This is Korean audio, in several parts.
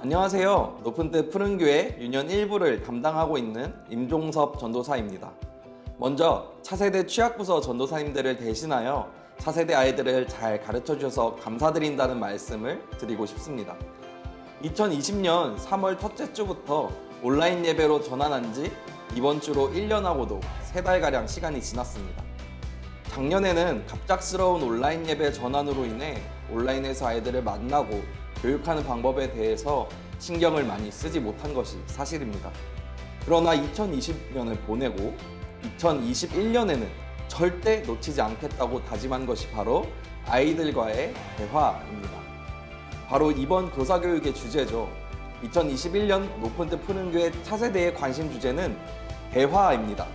안녕하세요. 높은 뜻 푸른 교회 유년 1부를 담당하고 있는 임종섭 전도사입니다. 먼저 차세대 취약부서 전도사님들을 대신하여 차세대 아이들을 잘 가르쳐 주셔서 감사드린다는 말씀을 드리고 싶습니다. 2020년 3월 첫째 주부터 온라인 예배로 전환한 지 이번 주로 1년하고도 3달가량 시간이 지났습니다. 작년에는 갑작스러운 온라인 예배 전환으로 인해 온라인에서 아이들을 만나고 교육하는 방법에 대해서 신경을 많이 쓰지 못한 것이 사실입니다. 그러나 2020년을 보내고 2021년에는 절대 놓치지 않겠다고 다짐한 것이 바로 아이들과의 대화입니다. 바로 이번 교사교육의 주제죠. 2021년 높은 뜻 푸는 교회 차세대의 관심 주제는 대화입니다.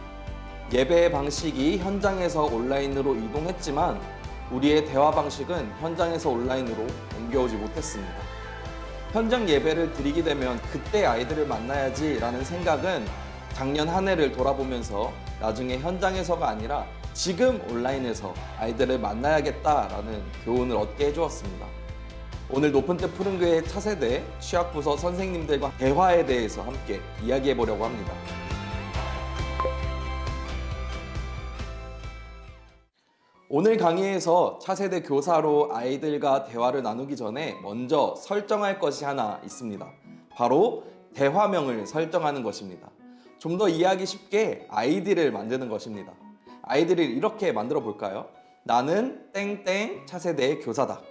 예배의 방식이 현장에서 온라인으로 이동했지만 우리의 대화 방식은 현장에서 온라인으로 옮겨오지 못했습니다. 현장 예배를 드리게 되면 그때 아이들을 만나야지라는 생각은 작년 한 해를 돌아보면서 나중에 현장에서가 아니라 지금 온라인에서 아이들을 만나야겠다라는 교훈을 얻게 해주었습니다. 오늘 높은 뜻 푸른 교회 차세대 취약부서 선생님들과 대화에 대해서 함께 이야기해 보려고 합니다. 오늘 강의에서 차세대 교사로 아이들과 대화를 나누기 전에 먼저 설정할 것이 하나 있습니다. 바로 대화명을 설정하는 것입니다. 좀 더 이해하기 쉽게 아이디를 만드는 것입니다. 아이디를 이렇게 만들어 볼까요? 나는 땡땡 차세대의 교사다.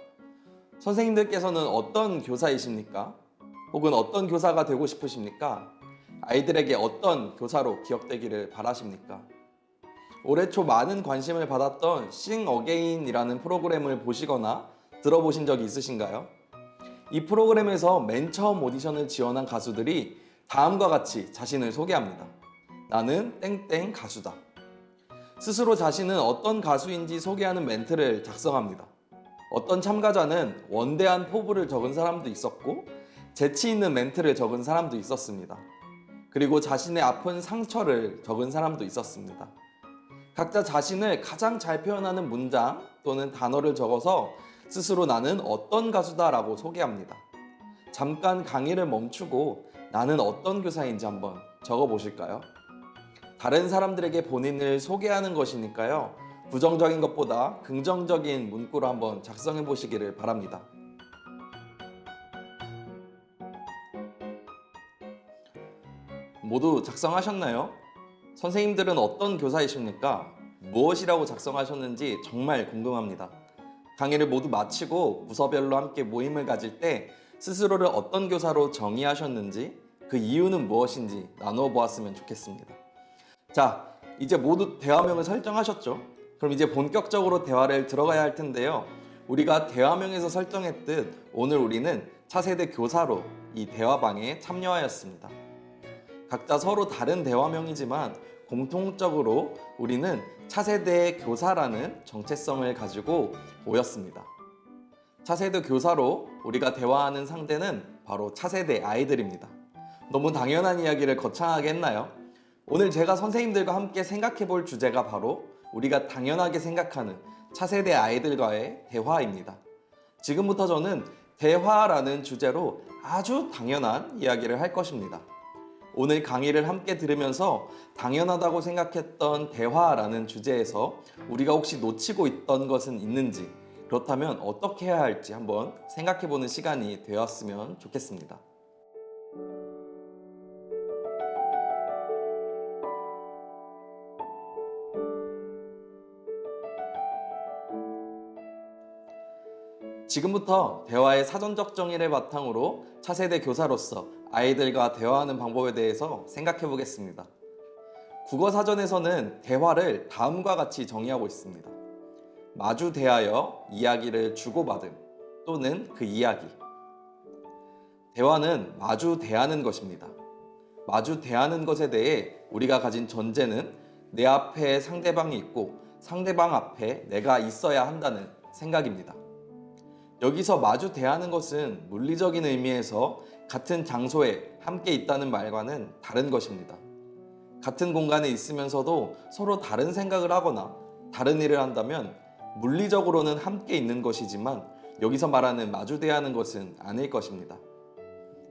선생님들께서는 어떤 교사이십니까? 혹은 어떤 교사가 되고 싶으십니까? 아이들에게 어떤 교사로 기억되기를 바라십니까? 올해 초 많은 관심을 받았던 싱 어게인이라는 프로그램을 보시거나 들어보신 적이 있으신가요? 이 프로그램에서 맨 처음 오디션을 지원한 가수들이 다음과 같이 자신을 소개합니다. 나는 땡땡 가수다. 스스로 자신은 어떤 가수인지 소개하는 멘트를 작성합니다. 어떤 참가자는 원대한 포부를 적은 사람도 있었고 재치 있는 멘트를 적은 사람도 있었습니다. 그리고 자신의 아픈 상처를 적은 사람도 있었습니다. 각자 자신을 가장 잘 표현하는 문장 또는 단어를 적어서 스스로 나는 어떤 가수다라고 소개합니다. 잠깐 강의를 멈추고 나는 어떤 교사인지 한번 적어 보실까요? 다른 사람들에게 본인을 소개하는 것이니까요. 부정적인 것보다 긍정적인 문구로 한번 작성해 보시기를 바랍니다. 모두 작성하셨나요? 선생님들은 어떤 교사이십니까? 무엇이라고 작성하셨는지 정말 궁금합니다. 강의를 모두 마치고 부서별로 함께 모임을 가질 때 스스로를 어떤 교사로 정의하셨는지 그 이유는 무엇인지 나누어 보았으면 좋겠습니다. 자, 이제 모두 대화명을 설정하셨죠? 그럼 이제 본격적으로 대화를 들어가야 할 텐데요. 우리가 대화명에서 설정했듯 오늘 우리는 차세대 교사로 이 대화방에 참여하였습니다. 각자 서로 다른 대화명이지만 공통적으로 우리는 차세대 교사라는 정체성을 가지고 모였습니다. 차세대 교사로 우리가 대화하는 상대는 바로 차세대 아이들입니다. 너무 당연한 이야기를 거창하게 했나요? 오늘 제가 선생님들과 함께 생각해 볼 주제가 바로 우리가 당연하게 생각하는 차세대 아이들과의 대화입니다. 지금부터 저는 대화라는 주제로 아주 당연한 이야기를 할 것입니다. 오늘 강의를 함께 들으면서 당연하다고 생각했던 대화라는 주제에서 우리가 혹시 놓치고 있던 것은 있는지 그렇다면 어떻게 해야 할지 한번 생각해 보는 시간이 되었으면 좋겠습니다. 지금부터 대화의 사전적 정의를 바탕으로 차세대 교사로서 아이들과 대화하는 방법에 대해서 생각해 보겠습니다. 국어 사전에서는 대화를 다음과 같이 정의하고 있습니다. 마주 대하여 이야기를 주고받음 또는 그 이야기. 대화는 마주 대하는 것입니다. 마주 대하는 것에 대해 우리가 가진 전제는 내 앞에 상대방이 있고 상대방 앞에 내가 있어야 한다는 생각입니다. 여기서 마주 대하는 것은 물리적인 의미에서 같은 장소에 함께 있다는 말과는 다른 것입니다. 같은 공간에 있으면서도 서로 다른 생각을 하거나 다른 일을 한다면 물리적으로는 함께 있는 것이지만 여기서 말하는 마주 대하는 것은 아닐 것입니다.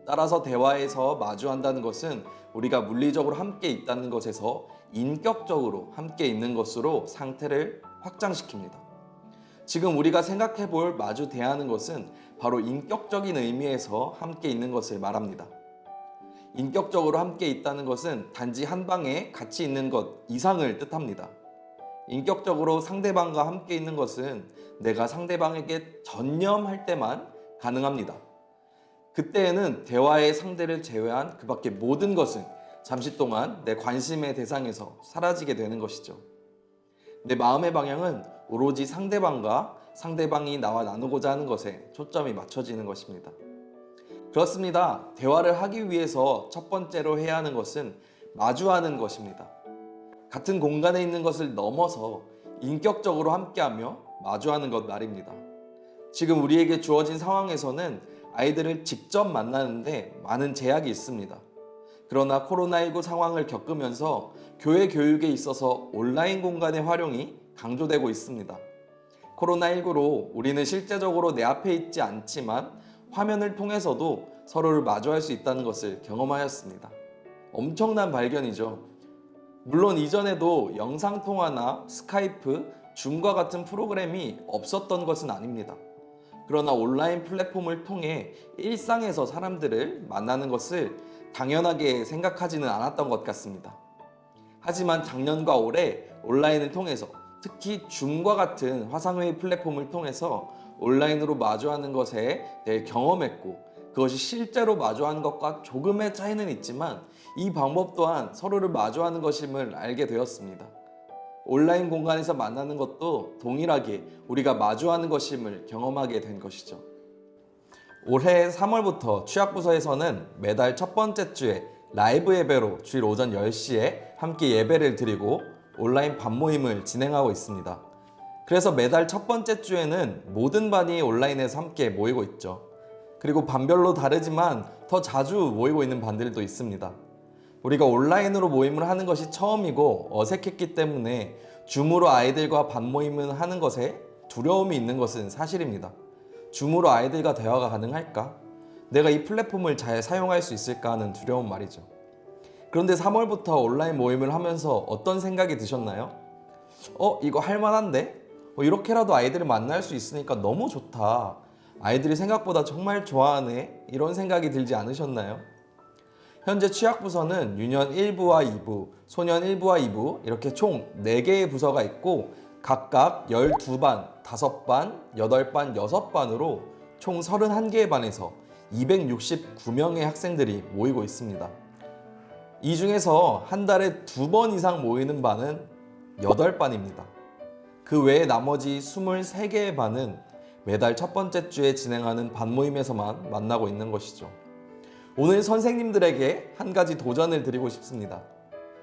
따라서 대화에서 마주한다는 것은 우리가 물리적으로 함께 있다는 것에서 인격적으로 함께 있는 것으로 상태를 확장시킵니다. 지금 우리가 생각해 볼 마주 대하는 것은 바로 인격적인 의미에서 함께 있는 것을 말합니다. 인격적으로 함께 있다는 것은 단지 한 방에 같이 있는 것 이상을 뜻합니다. 인격적으로 상대방과 함께 있는 것은 내가 상대방에게 전념할 때만 가능합니다. 그때에는 대화의 상대를 제외한 그 밖의 모든 것은 잠시 동안 내 관심의 대상에서 사라지게 되는 것이죠. 내 마음의 방향은 오로지 상대방과 상대방이 나와 나누고자 하는 것에 초점이 맞춰지는 것입니다. 그렇습니다. 대화를 하기 위해서 첫 번째로 해야 하는 것은 마주하는 것입니다. 같은 공간에 있는 것을 넘어서 인격적으로 함께하며 마주하는 것 말입니다. 지금 우리에게 주어진 상황에서는 아이들을 직접 만나는데 많은 제약이 있습니다. 그러나 코로나19 상황을 겪으면서 교회 교육에 있어서 온라인 공간의 활용이 강조되고 있습니다. 코로나19로 우리는 실제적으로 내 앞에 있지 않지만 화면을 통해서도 서로를 마주할 수 있다는 것을 경험하였습니다. 엄청난 발견이죠. 물론 이전에도 영상통화나 스카이프, 줌과 같은 프로그램이 없었던 것은 아닙니다. 그러나 온라인 플랫폼을 통해 일상에서 사람들을 만나는 것을 당연하게 생각하지는 않았던 것 같습니다. 하지만 작년과 올해 온라인을 통해서 특히 줌과 같은 화상회의 플랫폼을 통해서 온라인으로 마주하는 것에 대해 경험했고 그것이 실제로 마주하는 것과 조금의 차이는 있지만 이 방법 또한 서로를 마주하는 것임을 알게 되었습니다. 온라인 공간에서 만나는 것도 동일하게 우리가 마주하는 것임을 경험하게 된 것이죠. 올해 3월부터 취약부서에서는 매달 첫 번째 주에 라이브 예배로 주일 오전 10시에 함께 예배를 드리고 온라인 반 모임을 진행하고 있습니다. 그래서 매달 첫 번째 주에는 모든 반이 온라인에서 함께 모이고 있죠. 그리고 반별로 다르지만 더 자주 모이고 있는 반들도 있습니다. 우리가 온라인으로 모임을 하는 것이 처음이고 어색했기 때문에 줌으로 아이들과 반 모임을 하는 것에 두려움이 있는 것은 사실입니다. 줌으로 아이들과 대화가 가능할까? 내가 이 플랫폼을 잘 사용할 수 있을까 하는 두려움 말이죠. 그런데 3월부터 온라인 모임을 하면서 어떤 생각이 드셨나요? 어, 이거 할만한데? 어, 이렇게라도 아이들을 만날 수 있으니까 너무 좋다. 아이들이 생각보다 정말 좋아하네. 이런 생각이 들지 않으셨나요? 현재 취약부서는 유년 1부와 2부, 소년 1부와 2부 이렇게 총 4개의 부서가 있고 각각 12반, 5반, 8반, 6반으로 총 31개의 반에서 269명의 학생들이 모이고 있습니다. 이 중에서 한 달에 두 번 이상 모이는 반은 8반입니다. 그 외에 나머지 23개의 반은 매달 첫 번째 주에 진행하는 반 모임에서만 만나고 있는 것이죠. 오늘 선생님들에게 한 가지 도전을 드리고 싶습니다.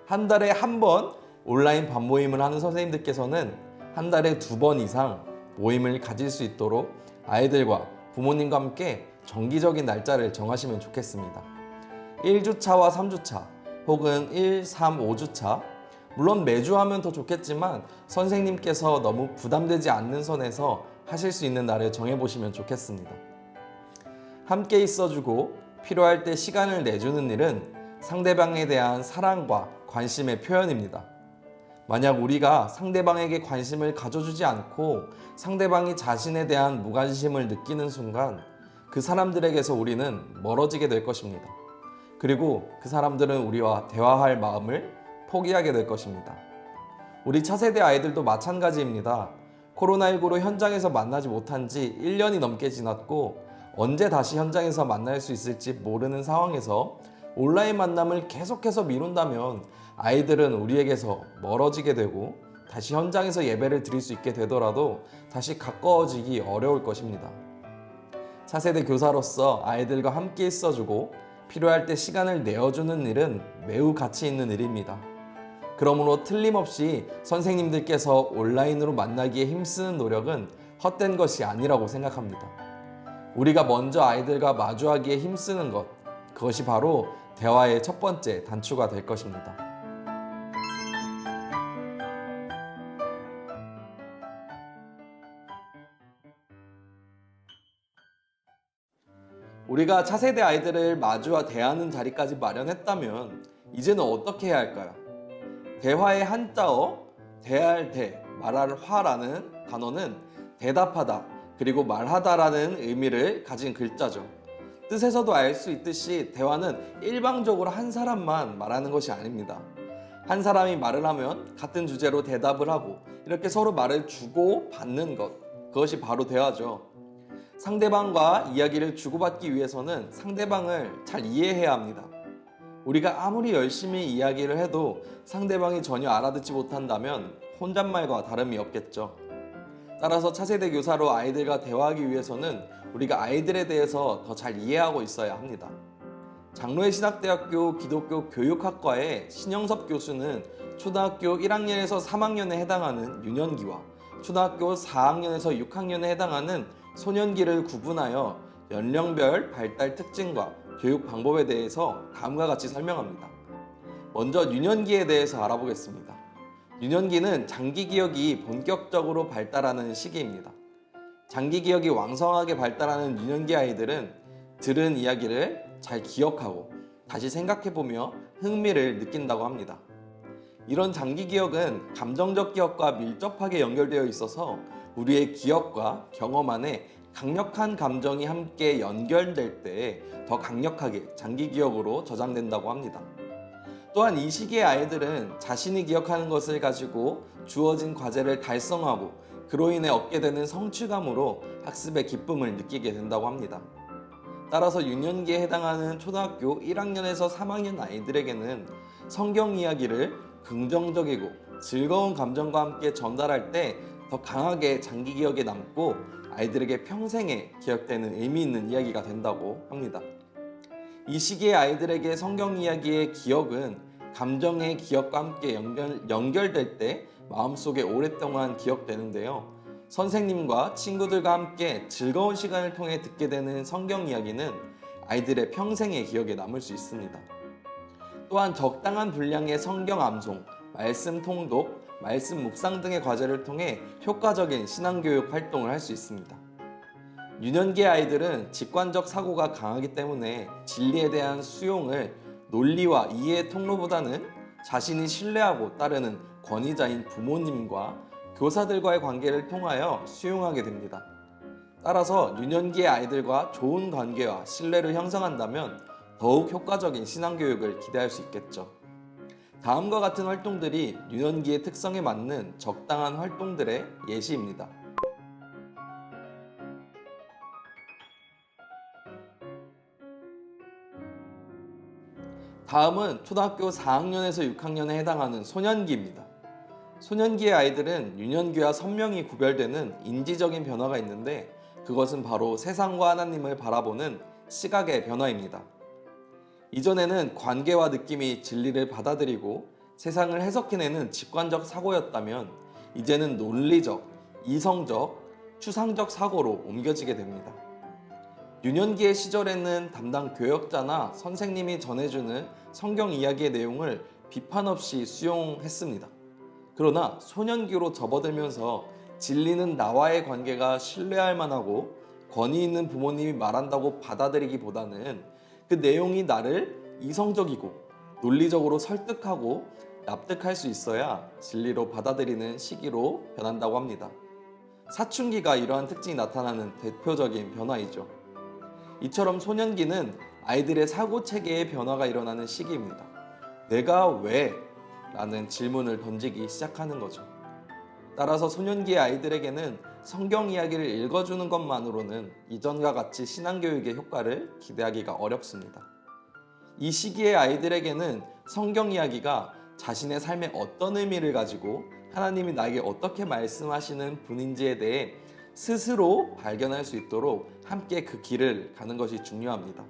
한 달에 한 번 온라인 반 모임을 하는 선생님들께서는 한 달에 두 번 이상 모임을 가질 수 있도록 아이들과 부모님과 함께 정기적인 날짜를 정하시면 좋겠습니다. 1주차와 3주차 혹은 1, 3, 5주차 물론 매주 하면 더 좋겠지만 선생님께서 너무 부담되지 않는 선에서 하실 수 있는 날을 정해보시면 좋겠습니다. 함께 있어주고 필요할 때 시간을 내주는 일은 상대방에 대한 사랑과 관심의 표현입니다. 만약 우리가 상대방에게 관심을 가져주지 않고 상대방이 자신에 대한 무관심을 느끼는 순간 그 사람들에게서 우리는 멀어지게 될 것입니다. 그리고 그 사람들은 우리와 대화할 마음을 포기하게 될 것입니다. 우리 차세대 아이들도 마찬가지입니다. 코로나19로 현장에서 만나지 못한 지 1년이 넘게 지났고 언제 다시 현장에서 만날 수 있을지 모르는 상황에서 온라인 만남을 계속해서 미룬다면 아이들은 우리에게서 멀어지게 되고 다시 현장에서 예배를 드릴 수 있게 되더라도 다시 가까워지기 어려울 것입니다. 차세대 교사로서 아이들과 함께 있어주고 필요할 때 시간을 내어주는 일은 매우 가치 있는 일입니다. 그러므로 틀림없이 선생님들께서 온라인으로 만나기에 힘쓰는 노력은 헛된 것이 아니라고 생각합니다. 우리가 먼저 아이들과 마주하기에 힘쓰는 것, 그것이 바로 대화의 첫 번째 단추가 될 것입니다. 우리가 차세대 아이들을 마주와 대하는 자리까지 마련했다면 이제는 어떻게 해야 할까요? 대화의 한자어 대할 대, 말할 화라는 단어는 대답하다 그리고 말하다라는 의미를 가진 글자죠. 뜻에서도 알 수 있듯이 대화는 일방적으로 한 사람만 말하는 것이 아닙니다. 한 사람이 말을 하면 같은 주제로 대답을 하고 이렇게 서로 말을 주고 받는 것 그것이 바로 대화죠. 상대방과 이야기를 주고받기 위해서는 상대방을 잘 이해해야 합니다. 우리가 아무리 열심히 이야기를 해도 상대방이 전혀 알아듣지 못한다면 혼잣말과 다름이 없겠죠. 따라서 차세대 교사로 아이들과 대화하기 위해서는 우리가 아이들에 대해서 더 잘 이해하고 있어야 합니다. 장로의 신학대학교 기독교 교육학과의 신영섭 교수는 초등학교 1학년에서 3학년에 해당하는 유년기와 초등학교 4학년에서 6학년에 해당하는 소년기를 구분하여 연령별 발달 특징과 교육 방법에 대해서 다음과 같이 설명합니다. 먼저 유년기에 대해서 알아보겠습니다. 유년기는 장기 기억이 본격적으로 발달하는 시기입니다. 장기 기억이 왕성하게 발달하는 유년기 아이들은 들은 이야기를 잘 기억하고 다시 생각해보며 흥미를 느낀다고 합니다. 이런 장기 기억은 감정적 기억과 밀접하게 연결되어 있어서 우리의 기억과 경험 안에 강력한 감정이 함께 연결될 때 더 강력하게 장기 기억으로 저장된다고 합니다. 또한 이 시기의 아이들은 자신이 기억하는 것을 가지고 주어진 과제를 달성하고 그로 인해 얻게 되는 성취감으로 학습의 기쁨을 느끼게 된다고 합니다. 따라서 유년기에 해당하는 초등학교 1학년에서 3학년 아이들에게는 성경 이야기를 긍정적이고 즐거운 감정과 함께 전달할 때 더 강하게 장기 기억에 남고 아이들에게 평생에 기억되는 의미 있는 이야기가 된다고 합니다. 이 시기의 아이들에게 성경 이야기의 기억은 감정의 기억과 함께 연결, 연결될 때 마음속에 오랫동안 기억되는데요. 선생님과 친구들과 함께 즐거운 시간을 통해 듣게 되는 성경 이야기는 아이들의 평생의 기억에 남을 수 있습니다. 또한 적당한 분량의 성경 암송, 말씀 통독, 말씀 묵상 등의 과제를 통해 효과적인 신앙교육 활동을 할 수 있습니다. 유년기 아이들은 직관적 사고가 강하기 때문에 진리에 대한 수용을 논리와 이해의 통로보다는 자신이 신뢰하고 따르는 권위자인 부모님과 교사들과의 관계를 통하여 수용하게 됩니다. 따라서 유년기의 아이들과 좋은 관계와 신뢰를 형성한다면 더욱 효과적인 신앙교육을 기대할 수 있겠죠. 다음과 같은 활동들이 유년기의 특성에 맞는 적당한 활동들의 예시입니다. 다음은 초등학교 4학년에서 6학년에 해당하는 소년기입니다. 소년기의 아이들은 유년기와 선명히 구별되는 인지적인 변화가 있는데 그것은 바로 세상과 하나님을 바라보는 시각의 변화입니다. 이전에는 관계와 느낌이 진리를 받아들이고 세상을 해석해내는 직관적 사고였다면 이제는 논리적, 이성적, 추상적 사고로 옮겨지게 됩니다. 유년기의 시절에는 담당 교역자나 선생님이 전해주는 성경 이야기의 내용을 비판 없이 수용했습니다. 그러나 소년기로 접어들면서 진리는 나와의 관계가 신뢰할 만하고 권위 있는 부모님이 말한다고 받아들이기보다는 그 내용이 나를 이성적이고 논리적으로 설득하고 납득할 수 있어야 진리로 받아들이는 시기로 변한다고 합니다. 사춘기가 이러한 특징이 나타나는 대표적인 변화이죠. 이처럼 소년기는 아이들의 사고 체계의 변화가 일어나는 시기입니다. 내가 왜? 라는 질문을 던지기 시작하는 거죠. 따라서 소년기의 아이들에게는 성경 이야기를 읽어주는 것만으로는 이전과 같이 신앙교육의 효과를 기대하기가 어렵습니다. 이 시기의 아이들에게는 성경 이야기가 자신의 삶에 어떤 의미를 가지고 하나님이 나에게 어떻게 말씀하시는 분인지에 대해 스스로 발견할 수 있도록 함께 그 길을 가는 것이 중요합니다.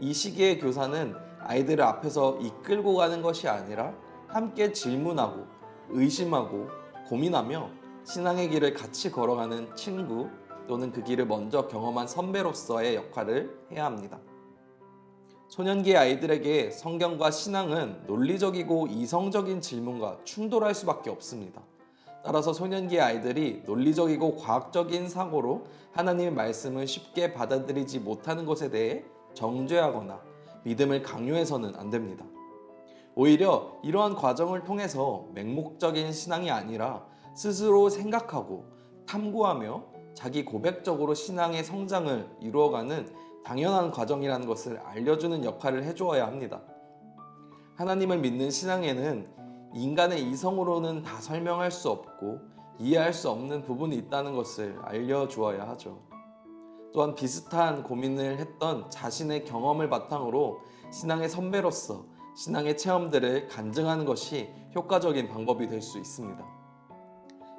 이 시기의 교사는 아이들을 앞에서 이끌고 가는 것이 아니라 함께 질문하고 의심하고 고민하며 신앙의 길을 같이 걸어가는 친구 또는 그 길을 먼저 경험한 선배로서의 역할을 해야 합니다. 소년기의 아이들에게 성경과 신앙은 논리적이고 이성적인 질문과 충돌할 수밖에 없습니다. 따라서 소년기의 아이들이 논리적이고 과학적인 사고로 하나님의 말씀을 쉽게 받아들이지 못하는 것에 대해 정죄하거나 믿음을 강요해서는 안 됩니다. 오히려 이러한 과정을 통해서 맹목적인 신앙이 아니라 스스로 생각하고 탐구하며 자기 고백적으로 신앙의 성장을 이루어가는 당연한 과정이라는 것을 알려주는 역할을 해주어야 합니다. 하나님을 믿는 신앙에는 인간의 이성으로는 다 설명할 수 없고 이해할 수 없는 부분이 있다는 것을 알려주어야 하죠. 또한 비슷한 고민을 했던 자신의 경험을 바탕으로 신앙의 선배로서 신앙의 체험들을 간증하는 것이 효과적인 방법이 될 수 있습니다.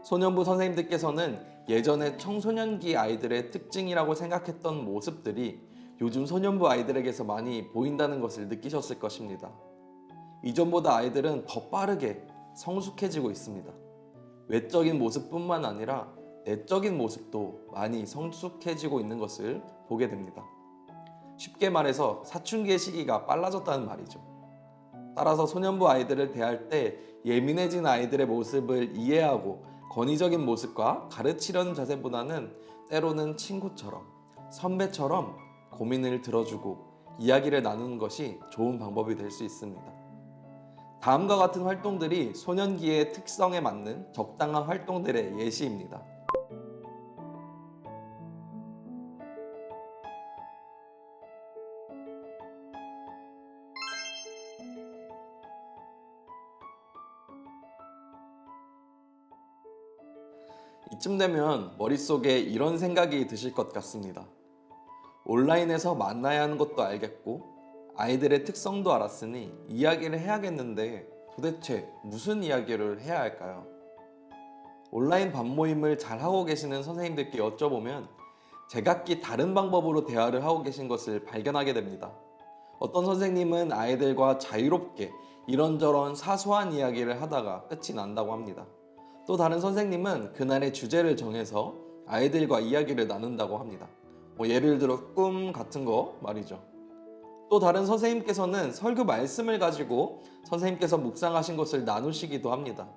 소년부 선생님들께서는 예전에 청소년기 아이들의 특징이라고 생각했던 모습들이 요즘 소년부 아이들에게서 많이 보인다는 것을 느끼셨을 것입니다. 이전보다 아이들은 더 빠르게 성숙해지고 있습니다. 외적인 모습뿐만 아니라 내적인 모습도 많이 성숙해지고 있는 것을 보게 됩니다. 쉽게 말해서 사춘기의 시기가 빨라졌다는 말이죠. 따라서 소년부 아이들을 대할 때 예민해진 아이들의 모습을 이해하고 권위적인 모습과 가르치려는 자세보다는 때로는 친구처럼 선배처럼 고민을 들어주고 이야기를 나누는 것이 좋은 방법이 될 수 있습니다. 다음과 같은 활동들이 소년기의 특성에 맞는 적당한 활동들의 예시입니다. 이쯤 되면 머릿속에 이런 생각이 드실 것 같습니다. 온라인에서 만나야 하는 것도 알겠고 아이들의 특성도 알았으니 이야기를 해야겠는데 도대체 무슨 이야기를 해야 할까요? 온라인 반 모임을 잘 하고 계시는 선생님들께 여쭤보면 제각기 다른 방법으로 대화를 하고 계신 것을 발견하게 됩니다. 어떤 선생님은 아이들과 자유롭게 이런저런 사소한 이야기를 하다가 끝이 난다고 합니다. 또 다른 선생님은 그날의 주제를 정해서 아이들과 이야기를 나눈다고 합니다. 뭐 예를 들어 꿈 같은 거 말이죠. 또 다른 선생님께서는 설교 말씀을 가지고 선생님께서 묵상하신 것을 나누시기도 합니다.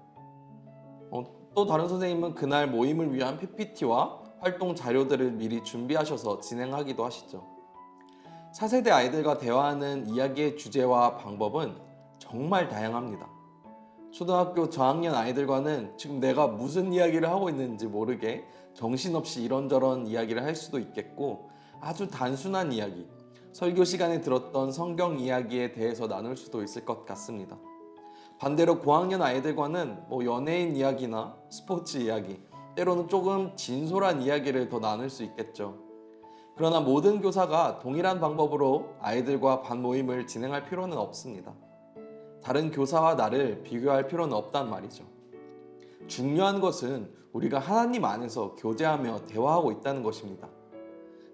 어, 또 다른 선생님은 그날 모임을 위한 PPT와 활동 자료들을 미리 준비하셔서 진행하기도 하시죠. 차세대 아이들과 대화하는 이야기의 주제와 방법은 정말 다양합니다. 초등학교 저학년 아이들과는 지금 내가 무슨 이야기를 하고 있는지 모르게 정신없이 이런저런 이야기를 할 수도 있겠고 아주 단순한 이야기, 설교 시간에 들었던 성경 이야기에 대해서 나눌 수도 있을 것 같습니다. 반대로 고학년 아이들과는 뭐 연예인 이야기나 스포츠 이야기, 때로는 조금 진솔한 이야기를 더 나눌 수 있겠죠. 그러나 모든 교사가 동일한 방법으로 아이들과 반 모임을 진행할 필요는 없습니다. 다른 교사와 나를 비교할 필요는 없단 말이죠. 중요한 것은 우리가 하나님 안에서 교제하며 대화하고 있다는 것입니다.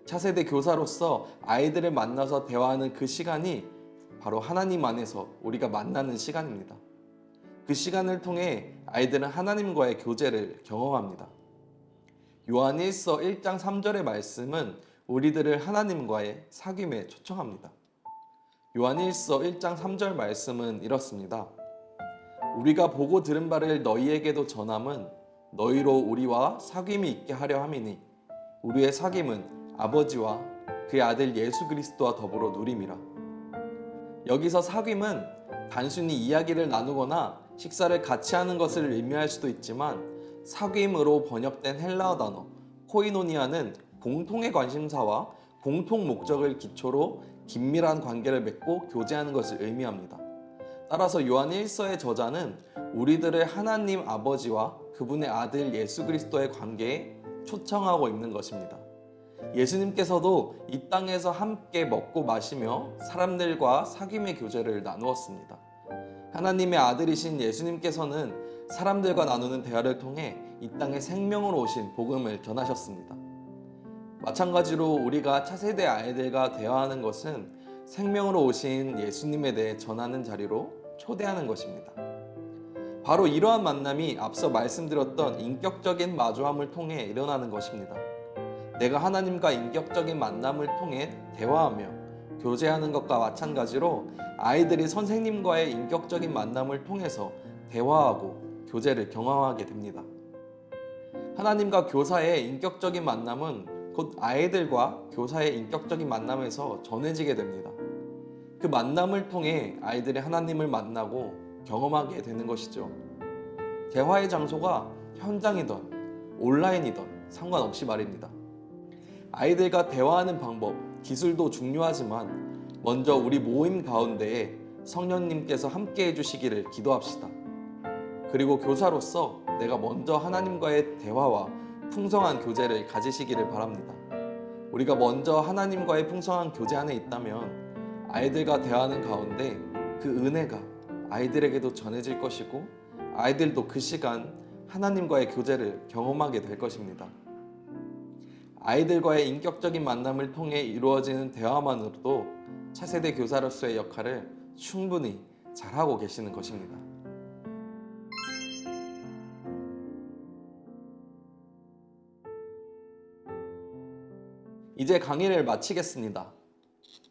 차세대 교사로서 아이들을 만나서 대화하는 그 시간이 바로 하나님 안에서 우리가 만나는 시간입니다. 그 시간을 통해 아이들은 하나님과의 교제를 경험합니다. 요한 1서 1장 3절의 말씀은 우리들을 하나님과의 사귐에 초청합니다. 요한 1서 1장 3절 말씀은 이렇습니다. 우리가 보고 들은 바를 너희에게도 전함은 너희로 우리와 사귐이 있게 하려 함이니 우리의 사귐은 아버지와 그의 아들 예수 그리스도와 더불어 누림이라. 여기서 사귐은 단순히 이야기를 나누거나 식사를 같이 하는 것을 의미할 수도 있지만 사귐으로 번역된 헬라어 단어 코이노니아는 공통의 관심사와 공통 목적을 기초로 긴밀한 관계를 맺고 교제하는 것을 의미합니다. 따라서 요한 1서의 저자는 우리들을 하나님 아버지와 그분의 아들 예수 그리스도의 관계에 초청하고 있는 것입니다. 예수님께서도 이 땅에서 함께 먹고 마시며 사람들과 사귐의 교제를 나누었습니다. 하나님의 아들이신 예수님께서는 사람들과 나누는 대화를 통해 이 땅에 생명으로 오신 복음을 전하셨습니다. 마찬가지로 우리가 차세대 아이들과 대화하는 것은 생명으로 오신 예수님에 대해 전하는 자리로 초대하는 것입니다. 바로 이러한 만남이 앞서 말씀드렸던 인격적인 마주함을 통해 일어나는 것입니다. 내가 하나님과 인격적인 만남을 통해 대화하며 교제하는 것과 마찬가지로 아이들이 선생님과의 인격적인 만남을 통해서 대화하고 교제를 경험하게 됩니다. 하나님과 교사의 인격적인 만남은 곧 아이들과 교사의 인격적인 만남에서 전해지게 됩니다. 그 만남을 통해 아이들이 하나님을 만나고 경험하게 되는 것이죠. 대화의 장소가 현장이던 온라인이던 상관없이 말입니다. 아이들과 대화하는 방법, 기술도 중요하지만 먼저 우리 모임 가운데에 성령님께서 함께 해주시기를 기도합시다. 그리고 교사로서 내가 먼저 하나님과의 대화와 풍성한 교제를 가지시기를 바랍니다. 우리가 먼저 하나님과의 풍성한 교제 안에 있다면 아이들과 대화하는 가운데 그 은혜가 아이들에게도 전해질 것이고 아이들도 그 시간 하나님과의 교제를 경험하게 될 것입니다. 아이들과의 인격적인 만남을 통해 이루어지는 대화만으로도 차세대 교사로서의 역할을 충분히 잘하고 계시는 것입니다. 이제 강의를 마치겠습니다.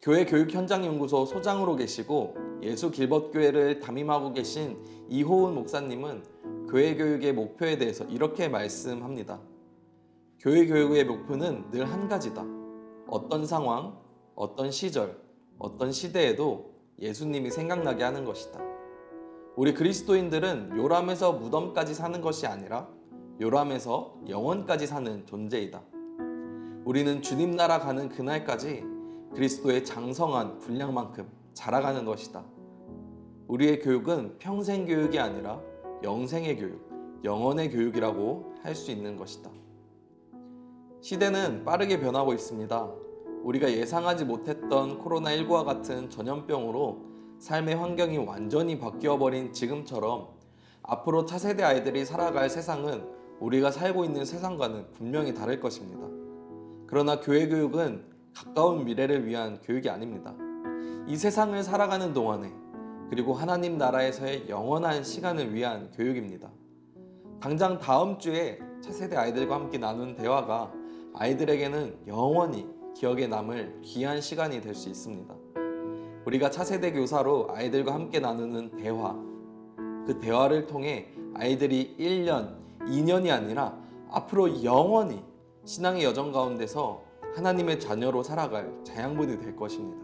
교회 교육 현장 연구소 소장으로 계시고 예수 길벗 교회를 담임하고 계신 이호은 목사님은 교회 교육의 목표에 대해서 이렇게 말씀합니다. 교회 교육의 목표는 늘 한 가지다. 어떤 상황, 어떤 시절, 어떤 시대에도 예수님이 생각나게 하는 것이다. 우리 그리스도인들은 요람에서 무덤까지 사는 것이 아니라 요람에서 영원까지 사는 존재이다. 우리는 주님 나라 가는 그날까지 그리스도의 장성한 분량만큼 자라가는 것이다. 우리의 교육은 평생 교육이 아니라 영생의 교육, 영원의 교육이라고 할 수 있는 것이다. 시대는 빠르게 변하고 있습니다. 우리가 예상하지 못했던 코로나19와 같은 전염병으로 삶의 환경이 완전히 바뀌어버린 지금처럼 앞으로 차세대 아이들이 살아갈 세상은 우리가 살고 있는 세상과는 분명히 다를 것입니다. 그러나 교회 교육은 가까운 미래를 위한 교육이 아닙니다. 이 세상을 살아가는 동안에 그리고 하나님 나라에서의 영원한 시간을 위한 교육입니다. 당장 다음 주에 차세대 아이들과 함께 나눈 대화가 아이들에게는 영원히 기억에 남을 귀한 시간이 될 수 있습니다. 우리가 차세대 교사로 아이들과 함께 나누는 대화, 그 대화를 통해 아이들이 1년, 2년이 아니라 앞으로 영원히 신앙의 여정 가운데서 하나님의 자녀로 살아갈 자양분이 될 것입니다.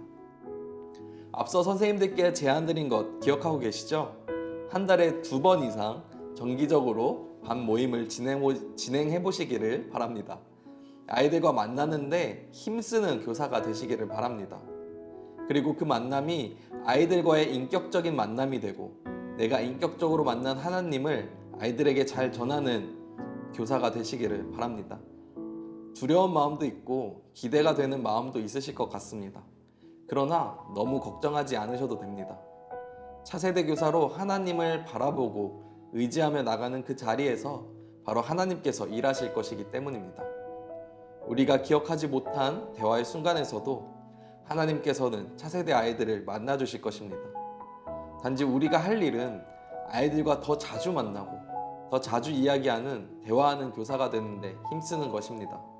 앞서 선생님들께 제안드린 것 기억하고 계시죠? 한 달에 두 번 이상 정기적으로 밤 모임을 진행해 보시기를 바랍니다. 아이들과 만나는데 힘쓰는 교사가 되시기를 바랍니다. 그리고 그 만남이 아이들과의 인격적인 만남이 되고 내가 인격적으로 만난 하나님을 아이들에게 잘 전하는 교사가 되시기를 바랍니다. 두려운 마음도 있고 기대가 되는 마음도 있으실 것 같습니다. 그러나 너무 걱정하지 않으셔도 됩니다. 차세대 교사로 하나님을 바라보고 의지하며 나가는 그 자리에서 바로 하나님께서 일하실 것이기 때문입니다. 우리가 기억하지 못한 대화의 순간에서도 하나님께서는 차세대 아이들을 만나 주실 것입니다. 단지 우리가 할 일은 아이들과 더 자주 만나고 더 자주 이야기하는 대화하는 교사가 되는데 힘쓰는 것입니다.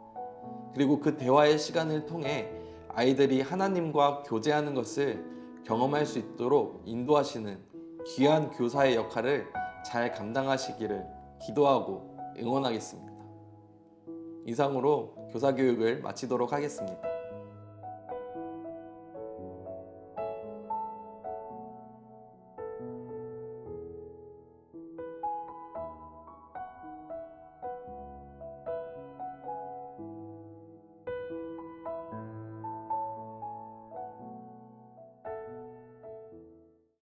그리고 그 대화의 시간을 통해 아이들이 하나님과 교제하는 것을 경험할 수 있도록 인도하시는 귀한 교사의 역할을 잘 감당하시기를 기도하고 응원하겠습니다. 이상으로 교사 교육을 마치도록 하겠습니다.